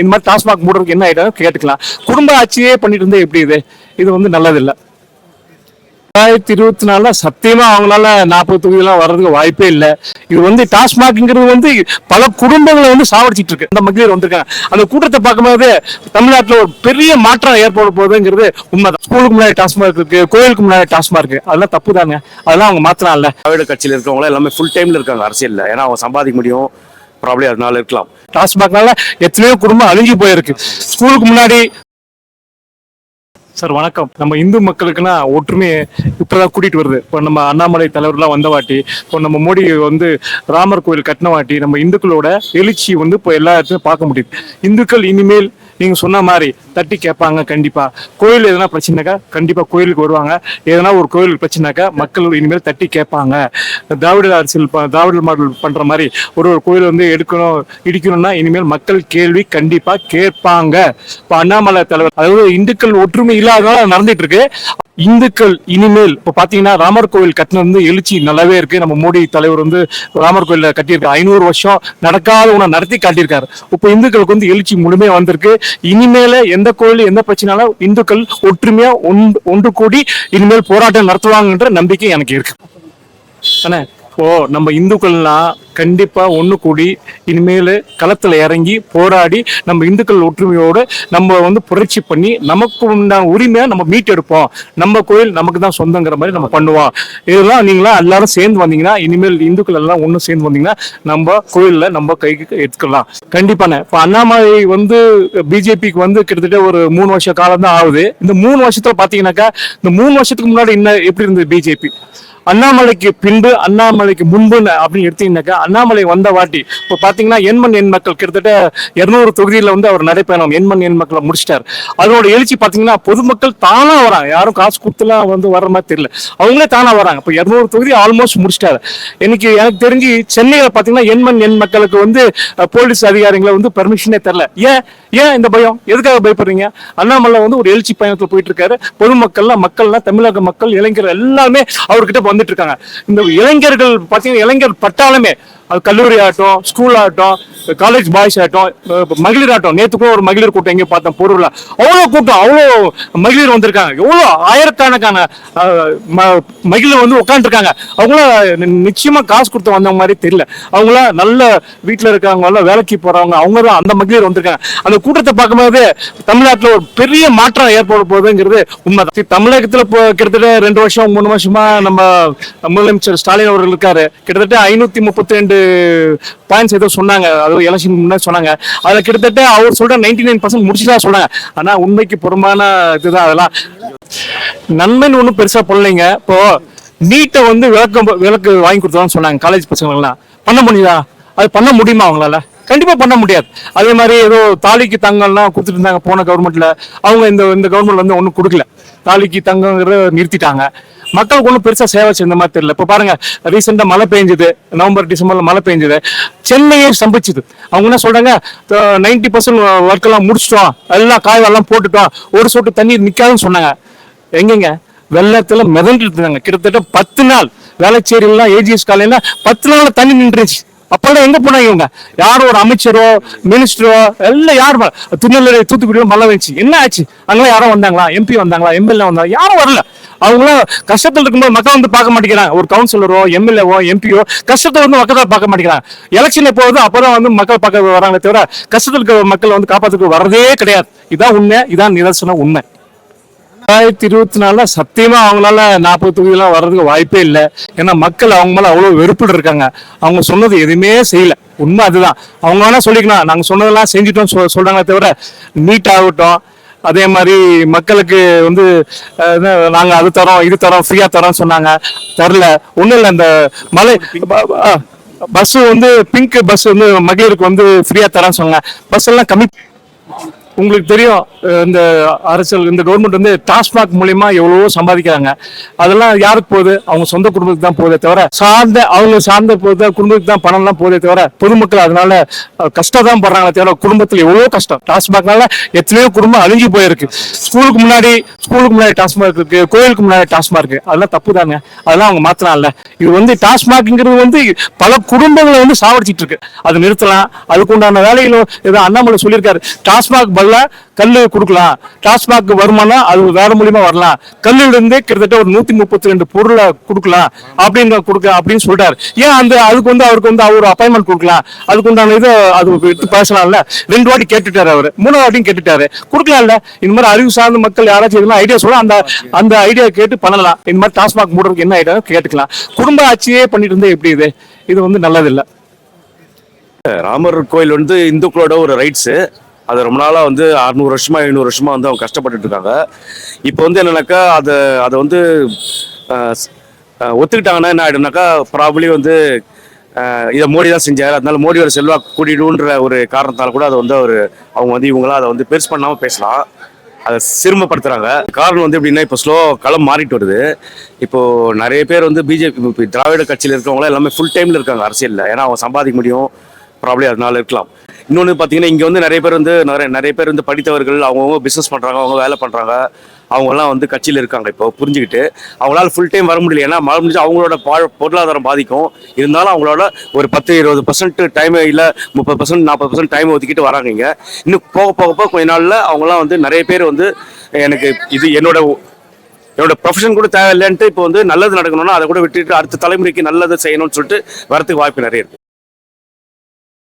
இந்த மாதிரி டாஸ்மாக் மூடுறதுக்கு என்ன ஆகிடும் கேட்டுக்கலாம். குடும்ப ஆட்சியே பண்ணிட்டு இருந்தால் எப்படி இது? இது வந்து நல்லதில்லை. ரெண்டாயிரத்தி இருபத்தி நாலில் சத்தியமாக அவங்களால நாற்பது தொகுதியெல்லாம் வர்றதுக்கு வாய்ப்பே இல்லை. இது வந்து டாஸ்மாக்ங்கிறது வந்து பல குடும்பங்களை வந்து சாவடிச்சிட்டு இருக்கு. அந்த மகளிர் வந்திருக்காங்க. அந்த கூட்டத்தை பார்க்கும்போது தமிழ்நாட்டில் ஒரு பெரிய மாற்றம் ஏற்பட போகுதுங்கிறது உண்மைதான். ஸ்கூலுக்கு முன்னாடி டாஸ்மாக் இருக்கு கோயிலுக்கு முன்னாடி டாஸ்மாக் இருக்கு. அதெல்லாம் தப்பு தாங்க அதெல்லாம் அவங்க மாத்தலாம்ல திராவிட கட்சியில் இருக்கிறவங்க எல்லாமே ஃபுல் டைம்ல இருக்காங்க அரசியல்ல. ஏன்னா அவங்க சம்பாதிக்க முடியும். ப்ராப்ளம் அதனால இருக்கலாம். டாஸ்மாக்னால எத்தனையோ குடும்பம் அழிஞ்சு போயிருக்கு. ஸ்கூலுக்கு முன்னாடி சார் வணக்கம். நம்ம இந்து மக்களுக்குன்னா ஒற்றுமையை இப்பதான் கூட்டிட்டு வருது. இப்போ நம்ம அண்ணாமலை தலைவர்லாம் வந்த வாட்டி இப்போ நம்ம மோடி வந்து ராமர் கோயில் கட்டின வாட்டி நம்ம இந்துக்களோட எழுச்சி வந்து இப்போ எல்லா இடத்துலையும் பார்க்க முடியுது. இந்துக்கள் இனிமேல் நீங்க சொன்ன மாதிரி தட்டி கேட்பாங்க கண்டிப்பாக கோயில் எதனா பிரச்சனைக்கா கண்டிப்பாக கோயிலுக்கு வருவாங்க. எதனா ஒரு கோயிலுக்கு பிரச்சனைக்கா மக்கள் இனிமேல் தட்டி கேட்பாங்க. திராவிட அரசியல் ப- திராவிட மாடல் பண்ற மாதிரி ஒரு ஒரு கோயில் வந்து எடுக்கணும் இடிக்கணும்னா இனிமேல் மக்கள் கேள்வி கண்டிப்பாக கேட்பாங்க. இப்போ அண்ணாமலை தலைவர் அதாவது இந்துக்கள் ஒற்றுமை இல்லாதனால நடந்துட்டு இருக்கு. இந்துக்கள் இனிமேல் இப்போ பார்த்தீங்கன்னா ராமர் கோவில் கட்டினது வந்து எழுச்சி நல்லாவே இருக்கு. நம்ம மோடி தலைவர் வந்து ராமர் கோயில கட்டியிருக்காரு ஐநூறு வருஷம் நடக்காத ஒண்ணு நடத்தி காட்டியிருக்காரு. இப்போ இந்துக்களுக்கு வந்து எழுச்சி முழுமையாக வந்திருக்கு. இனிமேல எந்த கோயில் எந்த பிரச்சனாலும் இந்துக்கள் ஒற்றுமையா ஒன்று ஒன்று கூடி இனிமேல் போராட்டம் நடத்துவாங்கன்ற நம்பிக்கை எனக்கு இருக்கு. தானே ஓ நம்ம இந்துக்கள்லாம் கண்டிப்பா ஒன்று கூடி இனிமேல் களத்தில் இறங்கி போராடி நம்ம இந்துக்கள் ஒற்றுமையோடு நம்ம வந்து புரட்சி பண்ணி நமக்கு உண்டான உரிமையை நம்ம மீட்டெடுப்போம் நம்ம கோயில் நமக்கு தான் சொந்தங்கிற மாதிரி நம்ம பண்ணுவோம். இதெல்லாம் நீங்களாம் எல்லாரும் சேர்ந்து வந்தீங்கன்னா இனிமேல் இந்துக்கள் எல்லாம் ஒன்று சேர்ந்து வந்தீங்கன்னா நம்ம கோயிலில் நம்ம கைக்கு எடுத்துக்கலாம். கண்டிப்பான இப்போ அண்ணாமலை வந்து பிஜேபிக்கு வந்து கிட்டத்தட்ட ஒரு மூணு வருஷ காலம் தான் ஆகுது. இந்த மூணு வருஷத்தில் பார்த்தீங்கன்னாக்கா இந்த மூணு வருஷத்துக்கு முன்னாடி என்ன எப்படி இருந்தது பிஜேபி? அண்ணாமலைக்கு பின்பு அண்ணாமலைக்கு முன்பு அப்படின்னு எடுத்தீங்கன்னாக்கா அண்ணாமலை வந்த வாட்டி இப்போ பார்த்தீங்கன்னா எண்மண் எண் மக்கள் கிட்டத்தட்ட இரநூறு தொகுதியில் வந்து அவர் நடைப்பயணம் எண்மண் எண் மக்களை முடிச்சிட்டார். அதனோட எழுச்சி பார்த்தீங்கன்னா பொதுமக்கள் தானாக வராங்க. யாரும் காசு கொடுத்துலாம் வந்து வர்ற மாதிரி தெரியல. அவங்களே தானாக வராங்க. இப்போ இரநூறு தொகுதி ஆல்மோஸ்ட் முடிச்சிட்டாரு. இன்னைக்கு எனக்கு தெரிஞ்சு சென்னையில் பார்த்தீங்கன்னா எண்மண் எண் மக்களுக்கு வந்து போலீஸ் அதிகாரிகளை வந்து பெர்மிஷனே தரல. ஏன்? ஏன் இந்த பயம்? எதுக்காக பயப்படுறீங்க? அண்ணாமலை வந்து ஒரு எழுச்சி பயணத்தில் போயிட்டு இருக்காரு. பொதுமக்கள்லாம் மக்கள்லாம் தமிழக மக்கள் இளைஞர்கள் எல்லாமே அவர்கிட்ட வந்துட்டு இருக்காங்க. இந்த இளைஞர்கள் பார்த்தீங்கன்னா இளைஞர் பட்டாலுமே அது கல்லூரி ஆகட்டும் ஸ்கூல் ஆகட்டும் காலேஜ் பாய்ஸ் ஆகட்டும் மகளிர் ஆகட்டும் நேத்து கூட ஒரு மகளிர் கூட்டம் எங்கேயும் பார்த்தோம் பொருளில் அவ்வளோ கூட்டம் அவ்வளோ மகளிர் வந்திருக்காங்க. எவ்வளோ ஆயிரக்கணக்கான ம- மகளிர் வந்து உட்காந்துருக்காங்க அவங்கள நிச்சயமா காசு கொடுத்து வந்த மாதிரி தெரியல. அவங்கள நல்ல வீட்டில் இருக்கவங்க வேலைக்கு போறவங்க அவங்க தான் அந்த மகளிர் வந்திருக்காங்க. அந்த கூட்டத்தை பார்க்கும்போது தமிழ்நாட்டில் ஒரு பெரிய மாற்றம் ஏற்பட போகுதுங்கிறது உண்மைதான். தமிழகத்தில் இப்போ கிட்டத்தட்ட ரெண்டு வருஷம் மூணு வருஷமா நம்ம முதலமைச்சர் ஸ்டாலின் அவர்கள் இருக்காரு. கிட்டத்தட்ட ஐநூத்தி முப்பத்தி ரெண்டு பாயிண்ட்ஸ் ஏதோ சொன்னாங்க. அதாவது எலெக்ஷன் முன்னாடி சொன்னாங்க. அதில் கிட்டத்தட்ட அவர் சொல்ற நைன்டி நைன் பர்சன்ட் முடிச்சுதான் சொன்னாங்க. ஆனால் உண்மைக்கு புறம்பான இதுதான் அதெல்லாம். நன்மைன்னு ஒன்றும் பெருசாக பண்ணலைங்க இப்போ நீட்டை வந்து விளக்கம் விளக்கு வாங்கி கொடுத்தோம்னு சொன்னாங்க காலேஜ் பசங்களுக்குலாம் பண்ண முடியுதா? அது பண்ண முடியுமா அவங்களால? கண்டிப்பாக பண்ண முடியாது. அதே மாதிரி ஏதோ தாலிக்கு தங்கம்லாம் கொடுத்துட்டு இருந்தாங்க போன கவர்மெண்ட்ல அவங்க இந்த இந்த கவர்மெண்ட் வந்து ஒன்றும் கொடுக்கல. தாலிக்கு தங்கங்கிறத நிறுத்திட்டாங்க. மக்களுக்கு ஒன்றும் பெருசாக சேவை செஞ்ச மாதிரி தெரியல. இப்போ பாருங்க ரீசெண்டாக மழை பெஞ்சது. நவம்பர் டிசம்பர்ல மழை பெஞ்சது. சென்னையே சம்பிச்சுது. அவங்க என்ன சொல்றாங்க நைன்டி பர்சன்ட் ஒர்க் எல்லாம் முடிச்சிட்டோம். எல்லாம் காய்வெல்லாம் போட்டுட்டோம். ஒரு சொட்டு தண்ணீர் நிக்காதுன்னு சொன்னாங்க. எங்கெங்க? வெள்ளத்துல மிதந்துட்டு இருந்தாங்க. கிட்டத்தட்ட பத்து நாள். வேளச்சேரியெல்லாம் ஏஜிஎஸ் காலையில பத்து நாள் தண்ணி நின்றுச்சு. அப்பெல்லாம் எங்க போனாங்க இவங்க? யாரோ ஒரு அமைச்சரோ மினிஸ்டரோ எல்லாம் யாரும் திருநெல்வேலி தூத்துக்குடியோ மழை வந்துச்சு என்ன ஆச்சு? அங்கெல்லாம் யாரும் வந்தாங்களா? எம்பி வந்தாங்களா? எம்எல்ஏ வந்தாங்க யாரும் வரல. அவங்களாம் கஷ்டத்தில் இருக்கும்போது மக்கள் வந்து பார்க்க மாட்டேங்கிறாங்க. ஒரு கவுன்சிலரோ எம்எல்ஏவோ எம்பியோ கஷ்டத்தை வந்து மக்கள் தான் பார்க்க மாட்டேங்கிறாங்க. எலெக்ஷன் எப்போ வருதோ அப்பதான் வந்து மக்கள் பார்க்க வராங்களே தவிர கஷ்டத்தில் இருக்க மக்கள் வந்து காப்பாற்றுக்கு வர்றதே கிடையாது. இதான் உண்மை இதான் நிதர்சனம் உண்மை. ரெண்டாயிரத்தி இருபத்தி நாலுல சத்தியமா அவங்களால நாற்பது தொகுதியெல்லாம் வர்றதுக்கு வாய்ப்பே இல்லை. ஏன்னா மக்கள் அவங்க மேல அவ்வளவு வெறுப்புல இருக்காங்க. அவங்க சொன்னது எதுவுமே செய்யல. உண்மை அதுதான். அவங்க வேணா சொல்லிக்கலாம். நாங்க சொன்னதெல்லாம் செஞ்சுட்டோம் சொல்றாங்களே தவிர நீட் ஆகட்டும். அதே மாதிரி மக்களுக்கு வந்து நாங்கள் நாங்க அது தரோம் இது தரோம் ஃப்ரீயா தரோம் சொன்னாங்க. தரல. ஒண்ணும் இல்லை இந்த மலை பஸ் வந்து பிங்க் பஸ் வந்து மகளிருக்கு வந்து ஃப்ரீயா தரேன்னு சொன்னாங்க. பஸ் எல்லாம் கம்மி உங்களுக்கு தெரியும் இந்த அரசியல் இந்த கவர்மெண்ட் வந்து டாஸ்மாக் மூலியமா எவ்வளவோ சம்பாதிக்கிறாங்க. அதெல்லாம் யாருக்கு போகுது? அவங்க சொந்த குடும்பத்துக்கு தான் போதே தவிர சார்ந்த அவங்க சார்ந்த போத குடும்பத்துக்கு தான் பணம் எல்லாம் போதே தவிர பொதுமக்கள் அதனால கஷ்டம் தான் படுறாங்களே தவிர குடும்பத்தில் எவ்வளோ கஷ்டம். டாஸ்மாக்னால எத்தனையோ குடும்பம் அழிஞ்சு போயிருக்கு. ஸ்கூலுக்கு முன்னாடி ஸ்கூலுக்கு முன்னாடி டாஸ்மாக் இருக்கு கோயிலுக்கு முன்னாடி டாஸ்மாக் இருக்கு. அதெல்லாம் தப்பு தாங்க அதெல்லாம் அவங்க மாத்தலாம்ல. இது வந்து டாஸ்மாக்ங்கிறது வந்து பல குடும்பங்களை வந்து சாவடிச்சிட்டு இருக்கு. அது நிறுத்தலாம். அதுக்கு உண்டான வேலைகளும் ஏதோ அண்ணாமலை சொல்லியிருக்காரு. டாஸ்மாக் பதிலா கல் கொடுக்கலாம். டாஸ்மாக் வருமானம் அது வேற மூலியமா வரலாம். கல்லிலிருந்தே கிட்டத்தட்ட ஒரு நூத்தி முப்பத்தி ரெண்டு பொருளை கொடுக்கலாம். அப்படின்னு கொடுக்க அப்படின்னு சொல்லிட்டாரு ஏன் அந்த அதுக்கு வந்து அவருக்கு வந்து அவர் அப்பாயின்மெண்ட் கொடுக்கலாம். அதுக்கு உண்டான இது அது எடுத்து பேசலாம்ல? ரெண்டு வாட்டி கேட்டுட்டாரு அவர். மூணாவது வாட்டியும் கேட்டுட்டாரு. கொடுக்கலாம்ல? இந்த மாதிரி அறிவு சார்ந்த மக்கள் யாராச்சும் எதுனா ஐடியா சொல்ல அந்த அந்த ஐடியா கேட்டு பண்ணலாம். இந்த மாதிரி டாஸ்மாக் மூடுறதுக்கு என்ன ஐடியா கேட்டுக்கலாம். குடும்ப ஆட்சியே பண்ணிட்டு இருந்தா எப்படி இது? இது வந்து நல்லதில்லை. ராமர் கோயில் வந்து இந்துக்களோட ஒரு ரைட்ஸு அது ரொம்ப நாளாக வந்து அறுநூறு வருஷமா எழுநூறு வருஷமா வந்து அவங்க கஷ்டப்பட்டுட்டு இருக்காங்க. இப்போ வந்து என்னன்னாக்கா அதை அதை வந்து ஒத்துக்கிட்டாங்கன்னா என்ன ஆகிடும்னாக்கா ப்ராபப்ளி வந்து இதை மோடி தான் செஞ்சார். அதனால மோடியோட செல்வா கூட்டிடுன்ற ஒரு காரணத்தால் கூட அதை வந்து அவர் அவங்க வந்து இவங்களாம் அதை வந்து பெருசு பண்ணாமல் பேசலாம். அதை சிறுமப்படுத்துகிறாங்க காரணம் வந்து எப்படின்னா இப்போ ஸ்லோ களம் மாறிட்டு வருது. இப்போது நிறைய பேர் வந்து பிஜேபி திராவிட கட்சியில் இருக்கிறவங்களாம் எல்லாமே ஃபுல் டைமில் இருக்காங்க அரசியலில். ஏன்னா அவங்க சம்பாதிக்க முடியும். ப்ராப்ளம் அதனால இருக்கலாம். இன்னொன்று பார்த்தீங்கன்னா இங்கே வந்து நிறைய பேர் வந்து நிறைய நிறைய பேர் வந்து படித்தவர்கள் அவங்கவுங்க பிஸ்னஸ் பண்ணுறாங்க அவங்க வேலை பண்ணுறாங்க அவங்கெல்லாம் வந்து கட்சியில் இருக்காங்க இப்போ புரிஞ்சுக்கிட்டு. அவங்களால ஃபுல் டைம் வர முடியல. ஏன்னா மழை முடிஞ்சு அவங்களோட பா- பொருளாதாரம் பாதிக்கும். இருந்தாலும் அவங்களோட ஒரு பத்து இருபது பர்சன்ட் டைம் இல்லை முப்பது பர்சன்ட் நாற்பது பர்சன்ட் டைம் ஒதுக்கிட்டு வராங்க இங்கே. இன்னும் போக போக போக கொஞ்ச நாளில் அவங்களாம் வந்து நிறைய பேர் வந்து எனக்கு இது என்னோட என்னோட ப்ரொஃபஷன் கூட தேவையில்லைன்ட்டு இப்போ வந்து நல்லது நடக்கணும்னா அதை கூட விட்டுட்டு அடுத்த தலைமுறைக்கு நல்லது செய்யணும்னு சொல்லிட்டு வரதுக்கு வாய்ப்பு நிறைய இருக்கு.